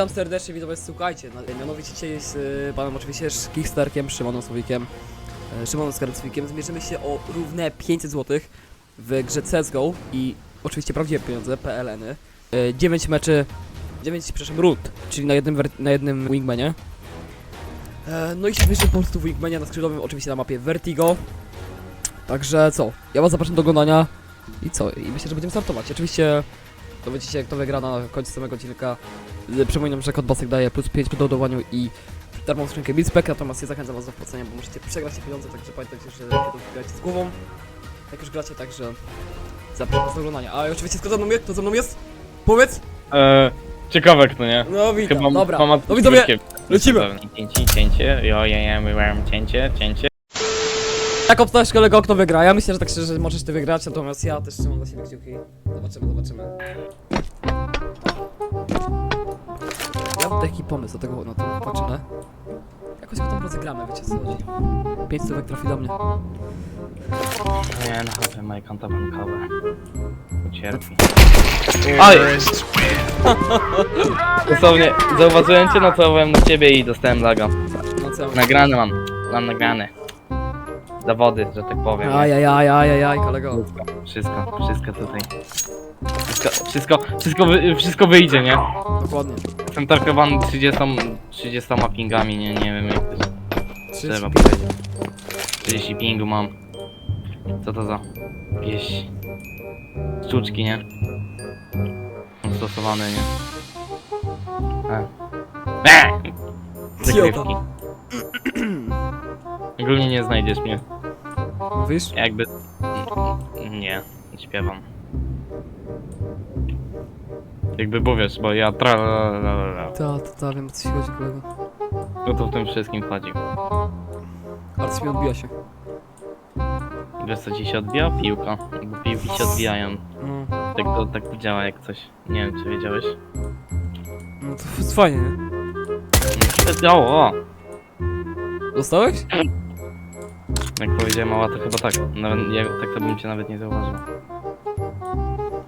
Witam serdecznie, widzowie, słuchajcie, no, mianowicie dzisiaj z y, panem oczywiście Kickstarkiem, Szymonem Słowikiem, y, Szymonem Skarcwikiem zmierzymy się o równe 500 zł w grze CSGO i oczywiście prawdziwe pieniądze, PLN-y. Y, 9 meczy, 9, przepraszam, rund, czyli na jednym, na jednym wingmanie. E, no i się po prostu w wingmanie na skrzydłowym, oczywiście na mapie Vertigo. Także co, ja was zapraszam do oglądania i co, i myślę, że będziemy startować. Oczywiście dowiecie się, kto wygra na końcu samego odcinka. Przypominam, że kod Basek daje plus 5 po doładowaniu i darmową skrzynkę Bitspec, natomiast ja zachęcam was do wpłacenia, bo możecie przegrać te pieniądze, także pamiętajcie, że lepiej to gracie z głową, jak już gracie, także zapraszam do oglądania. A oczywiście kto ze mną jest? Kto ze mną jest? Powiedz! Eee, ciekawe kto, nie? No witam, Chyba dobra. mama No widzowie, lecimy! Cięcie, cięcie, jo, ja, ja, cięcie, cięcie. Jak obstawiasz kolego, kto wygra? Ja myślę, że tak szczerze możesz ty wygrać, natomiast ja też trzymam dla siebie kciuki. Zobaczymy, zobaczymy. Ja mam taki pomysł do tego, no to patrzymy. Jakoś go tam rozegramy, wiecie co chodzi. 5 stówek trafi do mnie. Nie, no chyba moje konto bankowe. Ucierpi. Oj! Dosłownie, zauważyłem cię, nocowałem na ciebie i dostałem laga. No co? Nagrane mam, mam nagrane. Zawody, że tak powiem. Ajajaj, ajajaj, kolego. Wszystko, wszystko tutaj. Wszystko, wszystko, wszystko, wy, wszystko wyjdzie, nie? Dokładnie. Jestem tarkowany 30, 30 pingami, nie, nie wiem jak to jest. Trzeba 35. powiedzieć. 30 pingu mam. Co to za jakieś sztuczki, nie? Są stosowane, nie? E. E! Zagrywki. Ogólnie nie znajdziesz mnie. Mówisz? Jakby... Nie, nie śpiewam. Jakby bo wiesz, bo ja tra la, la, la, la. Ta, ta, ta, wiem o co ci chodzi, kolego. No to w tym wszystkim chodzi. Coś mi odbija się. Wiesz co ci się odbija? Piłka. Bo piłki się odbijają. No, Tak to tak działa jak coś. Nie wiem czy wiedziałeś. no to jest fajnie, nie? No, O, o! Dostałeś? Jak powiedziałem mała to chyba tak. Nawet, ja, tak to bym cię nawet nie zauważył.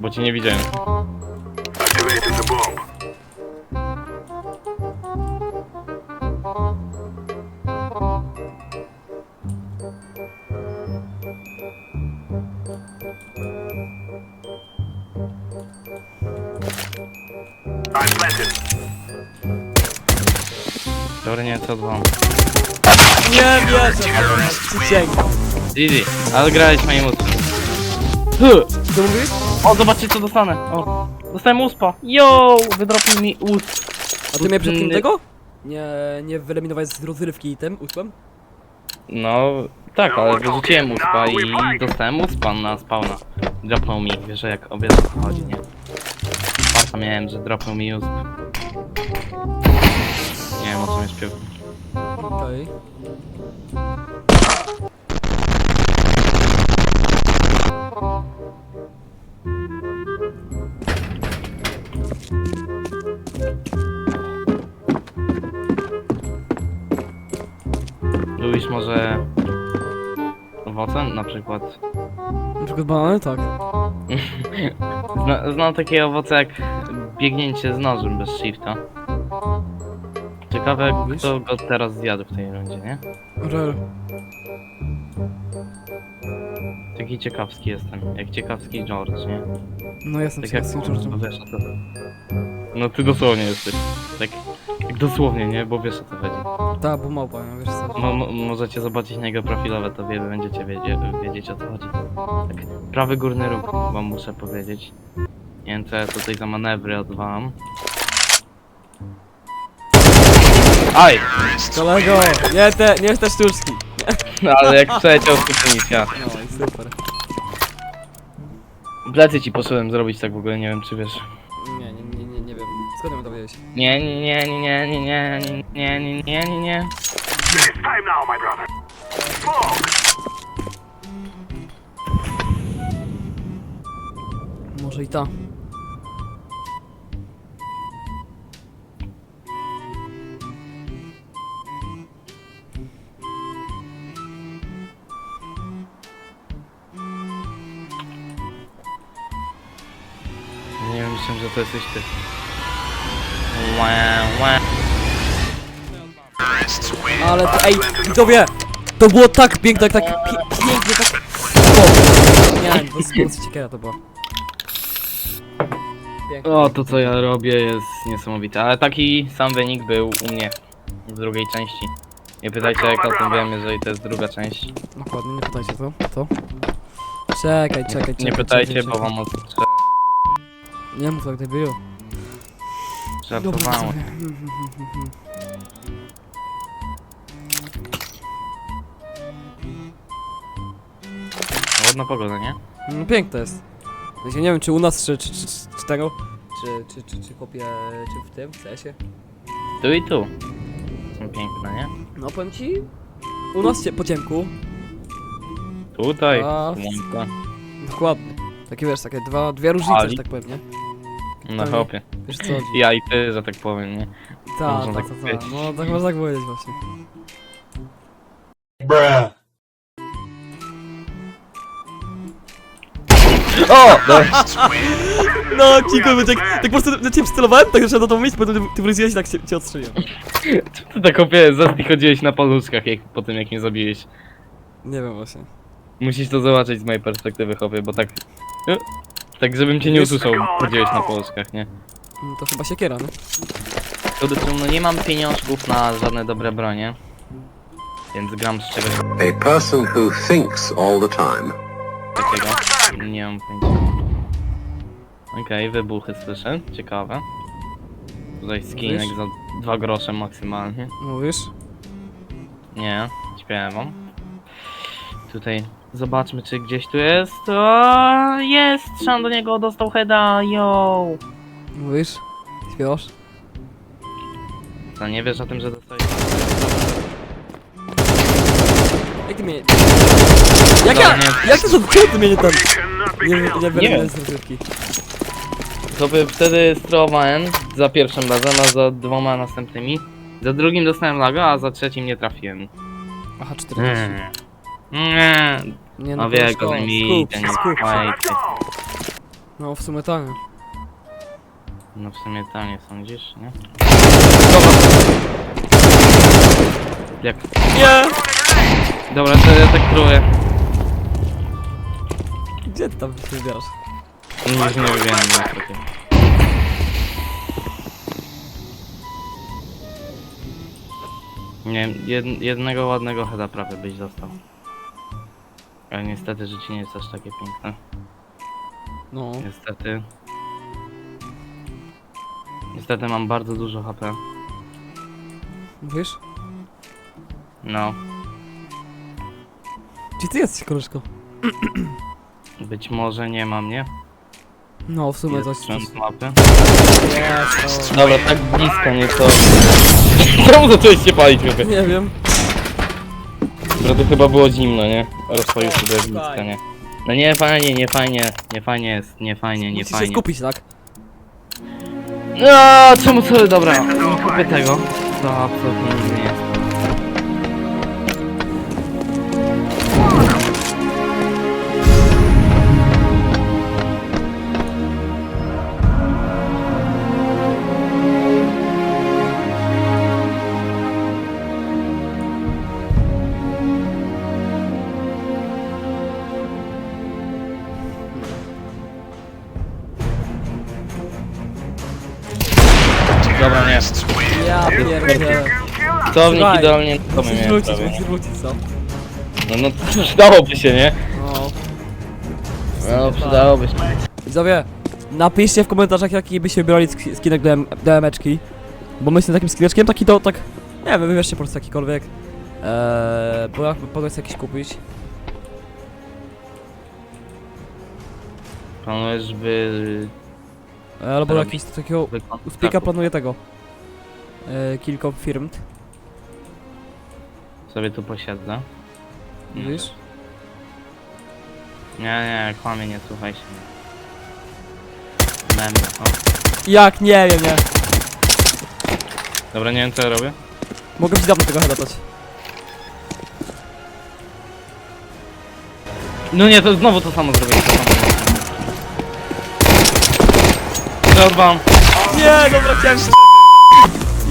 Bo cię nie widziałem. Dobra, nie, co dwa. Nie wierzę. Easy, ale grałeś moim uspem. Co mówisz? O, zobaczcie co dostanę. O, dostałem uspa. Yo, wydropił mi usp. A ty mnie przed kim tego? Nie, nie wyeliminowałeś z rozrywki tym usłem? No, tak, ale wyrzuciłem uspa i dostałem uspa na spawna. Dropnął mi, wiesz jak obiad chodzi, nie? Farta miałem, że dropnął mi usp. Nie wiem o czym jest śpiew. Okej. Lubisz może owoce? Na przykład. Na przykład banany? Tak. Zna, znam takie owoce jak biegnięcie z nożem bez shifta. Ciekawe Mówisz? kto go teraz zjadł w tej rundzie, nie? Rel. Taki ciekawski jestem, jak ciekawski George, nie? No jestem Tak tak jak jak bo wiesz o. No ty dosłownie jesteś. Tak, tak dosłownie, nie? Bo wiesz o co chodzi. Ta, bo małpa, no wiesz co. Mo, mo, możecie zobaczyć na jego profilowe, to wie, będziecie wiedzie, wiedzieć o co chodzi. Tak, prawy górny róg wam muszę powiedzieć. Nie wiem co ja tutaj za manewry odwalam. Aj! Kolego, nie te, nie te sztuczki. No ale jak przeleciał to nic ja. No i super. Plecy ci poszedłem zrobić tak w ogóle, nie wiem czy wiesz. Nie, nie, nie, nie, nie wiem. Skąd mnie dowiedziałeś? Nie, nie, nie, nie, nie, nie, nie, nie, nie, nie, nie, nie. Może i ta. Myślałem, że to jesteś ty. Łe, łe. Ale to, ej, widzowie! To było tak piękne, tak, tak pie pięknie, tak... O, nie, to jest ciekawe to było. Piękne. O, to co ja robię jest niesamowite, ale taki sam wynik był u mnie w drugiej części. Nie pytajcie jak o tym wiem, jeżeli to jest druga część. Dokładnie, nie pytajcie co? Co? Czekaj, czekaj, czekaj. Nie pytajcie, czekaj, bo wam ostrze- Nie mów tak, gdy było. żartowało. Ładna pogoda, nie? No piękne jest. Ja się nie wiem czy u nas, czy, czy, czy, czy tego, czy, czy, czy, czy kopie, czy w tym, w sensie. Tu i tu. Są piękne, nie? No powiem ci, u nas cie, po ciemku, Tutaj, A, słonko. dokładnie. Takie wiesz, takie dwa, dwie różnice, że tak powiem, nie? Na Tak. hopie. Wiesz co? Ja i ty, że tak powiem, nie? Ta, można ta, tak ta, ta, powiedzieć. no tak można tak powiedzieć właśnie. O! Dobra. No, Kiko, tak, tak po prostu na ciebie celowałem, tak że na to miejsce, potem ty wróciłeś i tak cię, cię odstrzeliłem. Ty tak hopie, zaraz chodziłeś na paluszkach jak, po tym jak mnie zabiłeś. Nie wiem właśnie. Musisz to zobaczyć z mojej perspektywy, hopie, bo tak... Tak, żebym cię nie usłyszał, chodziłeś na paluszkach, nie? Mm, To chyba siekiera, no. Przede wszystkim, no nie mam pieniążków na żadne dobre bronie. Więc gram z czegoś A person who thinks all the time. takiego. Nie mam pojęcia. Okej, wybuchy słyszę, ciekawe. Tutaj skinek za dwa grosze maksymalnie. Mówisz? Nie, śpiewam. Tutaj zobaczmy, czy gdzieś tu jest. O, jest! Szan do niego dostał heada, yo! Mówisz? Śpiewasz? No nie wiesz o tym, że dostałeś. Jak ty mnie... Jak ja... nie. Jak ty to... Czemu ty mnie nie ten... Nie, nie, nie, Nie. nie, z rozrywki. To by wtedy sterowałem za pierwszym razem, a za dwoma następnymi. Za drugim dostałem laga, a za trzecim nie trafiłem. Aha, 40. Nie, Nie no no, wie, go mi skup ten się, skup się. fajty. No w sumie tak. No w sumie to nie sądzisz, nie? Jak? Nie! Dobra, to ja tak próbuję. Gdzie ty tam się wybierasz? Już nie wybieram niestety. Nie wiem, jed, jednego ładnego heada prawie byś dostał. Ale niestety życie nie jest aż takie piękne. No. Niestety. Niestety mam bardzo dużo HP. Mówisz? No, Gdzie ty jesteś, koleżko? być może nie mam, nie? No, w sumie coś... Jest mapy. Jest, Dobra, tak blisko nie to. Czemu zacząłeś się palić, chłopie? Nie wiem. Dobra, to chyba było zimno, nie? Rozpalił sobie blisko, nie? No nie fajnie, nie fajnie, nie fajnie jest, nie fajnie, nie Musisz się fajnie. skupić, tak? No, czemu co? Dobra, kupię tego. To absolutnie nic nie jest. Cownik Słuchaj, idealnie to my Musisz miałem wrócić, prawie, musisz nie? wrócić, co? No, no, przydałoby się, nie? No. No, przydałoby się. Widzowie, napiszcie w komentarzach jaki byście wybrali sk- skinek DM, DMeczki. Bo myślę takim skineczkiem, taki to, tak... Nie wiem, wybierzcie po prostu jakikolwiek. Eee, bo jak mogę sobie jakiś kupić. Planujesz, by... E, albo Robić. jakiś takiego... by U Spika planuję tego. E, kilka firm. Sobie tu posiedzę. Widzisz? Nie, nie, kłamie, nie słuchaj się. Memy, o. Jak? Nie wiem, nie. Dobra, nie wiem co ja robię. Mogę ci dawno tego heada dać. No nie, to znowu to samo zrobię. To samo. Przerwam. Nie, dobra, się...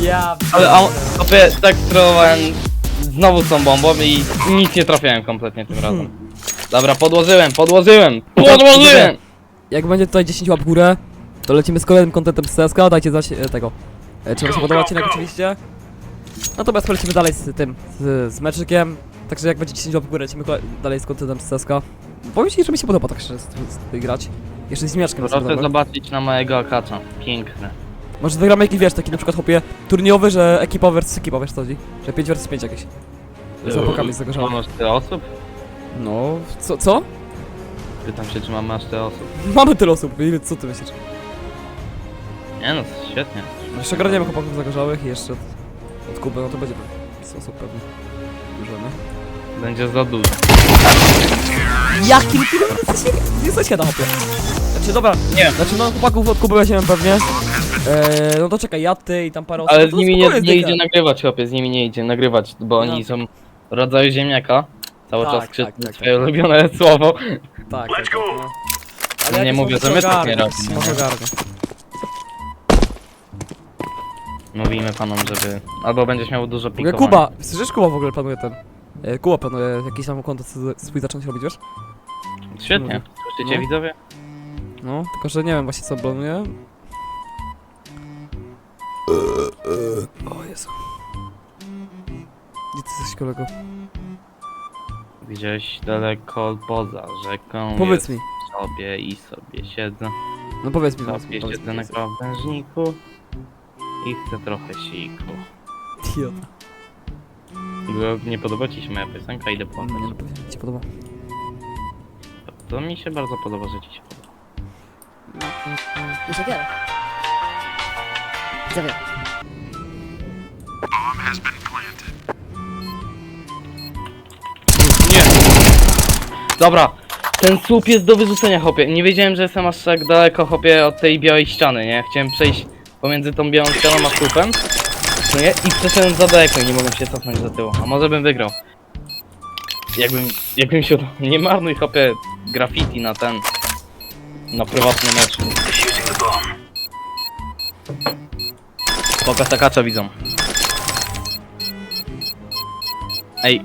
Ja... Ale a, tak spróbowałem znowu z tą bombą i nic nie trafiałem kompletnie tym razem. Dobra, podłożyłem, podłożyłem, podłożyłem! Jak będzie tutaj 10 łap w górę, to lecimy z kolejnym kontentem z CSK, dajcie znać e, tego. E, czy wam się podoba odcinek oczywiście. Natomiast polecimy dalej z tym, z, z meczykiem. Także jak będzie 10 łap w górę, lecimy kole- dalej z kontentem z CSK. Powiem ci, że mi się podoba tak szczerze z, z, z, grać. Jeszcze z zmiaczkiem. jest Proszę zobaczyć na mojego akacza. Piękne. Może zagramy jakiś, wiesz, taki na przykład hopie turniejowy, że ekipa versus ekipa, wiesz co chodzi? Że 5 versus 5 jakieś. Z opakami z żalu. Mam aż tyle osób? No, co, co? Pytam się, czy mamy aż tyle osób. Mamy tyle osób, ile, co ty myślisz? Nie no, świetnie. Jeszcze ogarniemy chłopaków zagorzałych i jeszcze od, od Kuby, no to będzie 100 osób pewnie. Dużo, nie? Będzie za dużo. Jakim ty jesteś, jesteś na hopie? Znaczy dobra, Nie. znaczy no chłopaków od Kuby weźmiemy pewnie. Eee, no to czekaj, ja, ty i tam parę osób. Ale no z to nimi nie, spokojnie, nie idzie nagrywać, chłopie, z nimi nie idzie nagrywać, bo oni No. są rodzaju ziemniaka. Cały Tak, czas tak, krzyczą tak, swoje tak. ulubione słowo. Tak, tak, tak, no. Nie jakieś mówię, może że my tak ogarnę, nie robimy, Może nie? ogarnę. Mówimy panom, żeby... Albo będziesz miał dużo W ogóle pikowania. Kuba, słyszysz Kuba w ogóle planuje ten. E, Kuba planuje jakiś tam kontent swój zacząć robić, wiesz? Świetnie. Słyszycie No. widzowie? No, tylko że nie wiem właśnie co planuje. O Jezu. Gdzie ty jesteś kolego? Gdzieś daleko poza rzeką Powiedz mi. sobie i sobie siedzę. No powiedz mi. Sobie powiedz siedzę mi, na krawężniku i chcę trochę siku. Idiota. Nie podoba ci się moja piosenka, idę płakać. Nie, no powiedz mi, ci podoba. To mi się bardzo podoba, że ci się podoba. Już jak Zawiem. Dobra, ten słup jest do wyrzucenia, hopie. Nie wiedziałem, że jestem aż tak daleko, hopie, od tej białej ściany, nie? Chciałem przejść pomiędzy tą białą ścianą a słupem. No nie? I przeszedłem za daleko i nie mogłem się cofnąć do tyłu. A może bym wygrał. Jakbym, jakbym się. Nie marnuj, hopie, graffiti na ten... Na prywatny mecz. Pokaż takacza widzą. Ej,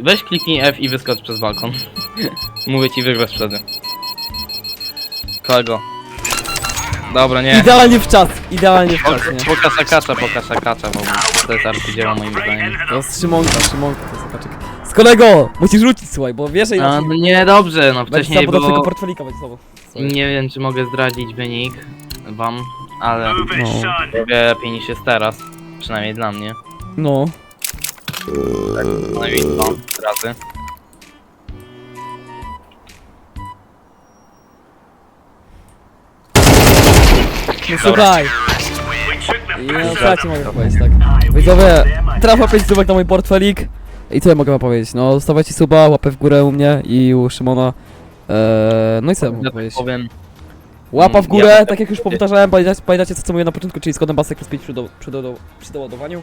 weź kliknij F i wyskocz przez balkon. Mówię ci, wygrasz wtedy. Kolego. Dobra, nie. Idealnie w czas, idealnie w czas, nie? Pokaż akacza, pokaż akacza, bo to jest arcydzieło moim zdaniem. To jest Szymonka, Szymonka, to jest okaczek. Z kolego! Musisz rzucić, słuchaj, bo wiesz, że A, inaczej no nie, dobrze, no wcześniej, bo portfelika będzie. Słuchaj. nie wiem, czy mogę zdradzić wynik wam, ale No, lepiej niż jest teraz. Przynajmniej dla mnie. no. Przynajmniej dwa razy. No słuchaj. I no co ja ci mogę powiedzieć, tak? Widzowie, trafa 5 subek na mój portfelik. I co ja mogę wam powiedzieć? No, stawiajcie suba, łapę w górę u mnie i u Szymona. Eee, no i co ja mogę Ja powiedzieć? powiem, Łapa w górę, bym- tak jak już powtarzałem, pamiętacie, pamiętacie co, co mówię na początku, czyli z kodem BASEK plus 5 przy, do, przy, do, przy doładowaniu.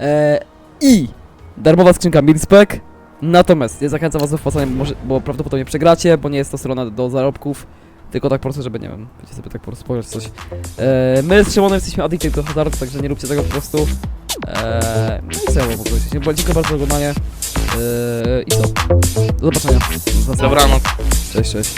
Eee, I darmowa skrzynka Milspec. Natomiast nie zachęcam was do wpłacania, bo, może, bo prawdopodobnie przegracie, bo nie jest to strona do zarobków. Tylko tak po prostu, żeby, nie wiem, wiecie sobie tak po prostu w coś. Eee, my z Szymonem jesteśmy addicted do hazardu, także nie róbcie tego po prostu. Eee, no i co ja mogę powiedzieć? Dziękuję bardzo za oglądanie. Eee, I co? Do zobaczenia. dobranoc. Cześć, cześć.